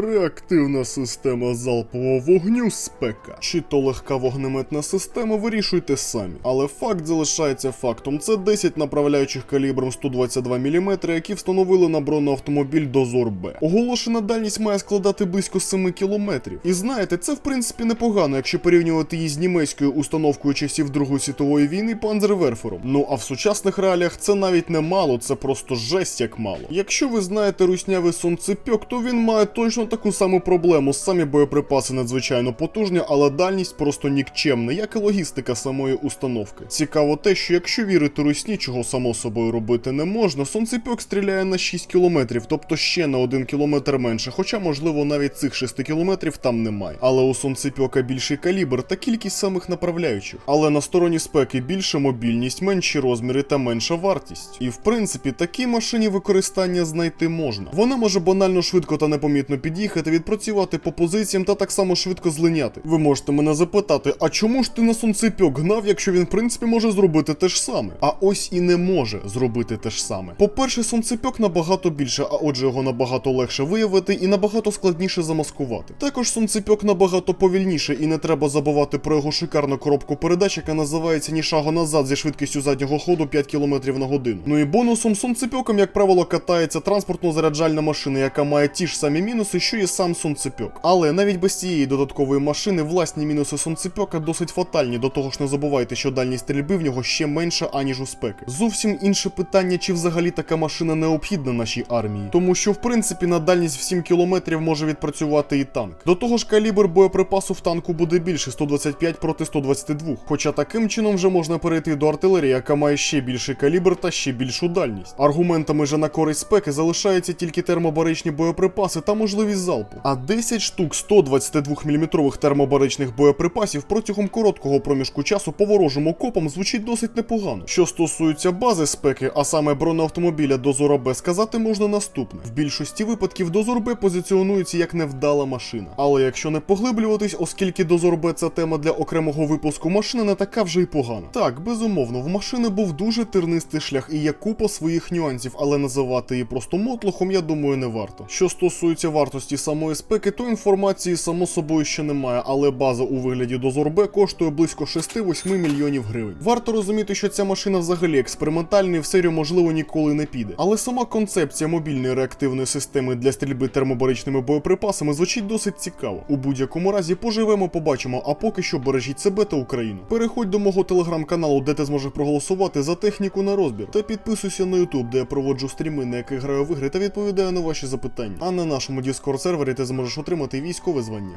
Реактивна система залпового вогню спека. Чи то легка вогнеметна система, вирішуйте самі. Але факт залишається фактом. Це 10 направляючих калібром 122 мм, які встановили на бронеавтомобіль Дозор Б. Оголошена дальність має складати близько 7 км. І знаєте, це в принципі непогано, якщо порівнювати її з німецькою установкою часів Другої світової війни Панзерверфером. Ну а в сучасних реаліях це навіть не мало, це просто жесть як мало. Якщо ви знаєте руснявий сонцепьок, то він має точно таку саму проблему. Самі боєприпаси надзвичайно потужні, але дальність просто нікчемна, як і логістика самої установки. Цікаво те, що якщо вірити русні, чого само собою робити не можна, сонцепьок стріляє на 6 кілометрів, тобто ще на 1 кілометр менше, хоча, можливо, навіть цих 6 кілометрів там немає. Але у сонцепьока більший калібр та кількість самих направляючих. Але на стороні спеки більша мобільність, менші розміри та менша вартість. І в принципі, такій машині використання знайти можна. Вона може банально швидко та непомітно під'їхати, відпрацювати по позиціям та так само швидко злиняти. Ви можете мене запитати, а чому ж ти на сонцепьок гнав, якщо він в принципі може зробити те ж саме? А ось і не може зробити те ж саме. По-перше, сонцепьок набагато більше, а отже, його набагато легше виявити і набагато складніше замаскувати. Також сонцепьок набагато повільніше, і не треба забувати про його шикарну коробку передач, яка називається ні шагу назад зі швидкістю заднього ходу 5 км на годину. Ну і бонусом сонцепьоком, як правило, катається транспортно-заряджальна машина, яка має ті ж самі мінуси, що і сам сонцепьок. Але навіть без цієї додаткової машини власні мінуси сонцепьока досить фатальні. До того ж, не забувайте, що дальність стрільби в нього ще менша, аніж у спеки. Зовсім інше питання, чи взагалі така машина необхідна нашій армії, тому що в принципі на дальність в 7 кілометрів може відпрацювати і танк. До того ж, калібр боєприпасу в танку буде більше 125 проти 122. Хоча таким чином вже можна перейти до артилерії, яка має ще більший калібр та ще більшу дальність. Аргументами же на користь спеки залишаються тільки термобаричні боєприпаси та можливість залпу. А 10 штук 122 мм термобаричних боєприпасів протягом короткого проміжку часу по ворожим окопам звучить досить непогано. Що стосується бази спеки, а саме бронеавтомобіля Дозора Б, сказати можна наступне: в більшості випадків Дозор Б позиціонується як невдала машина. Але якщо не поглиблюватись, оскільки Дозор Б це тема для окремого випуску, машина не така вже й погана. Так, безумовно, в машини був дуже тернистий шлях і є купа своїх нюансів, але називати її просто мотлохом, я думаю, не варто. Що стосується вартості самої спеки, то інформації само собою ще немає, але база у вигляді Дозор Б коштує близько 6-8 мільйонів гривень. Варто розуміти, що ця машина взагалі експериментальна і в серію можливо ніколи не піде. Але сама концепція мобільної реактивної системи для стрільби термобаричними боєприпасами звучить досить цікаво. У будь-якому разі поживемо, побачимо, а поки що бережіть себе та Україну. Переходь до мого телеграм-каналу, де ти зможеш проголосувати за техніку на розбір, та підписуйся на YouTube, де я проводжу стріми, на яких граю в ігри та відповідаю на ваші запитання. А на нашому Discord сервері ти зможеш отримати військове звання.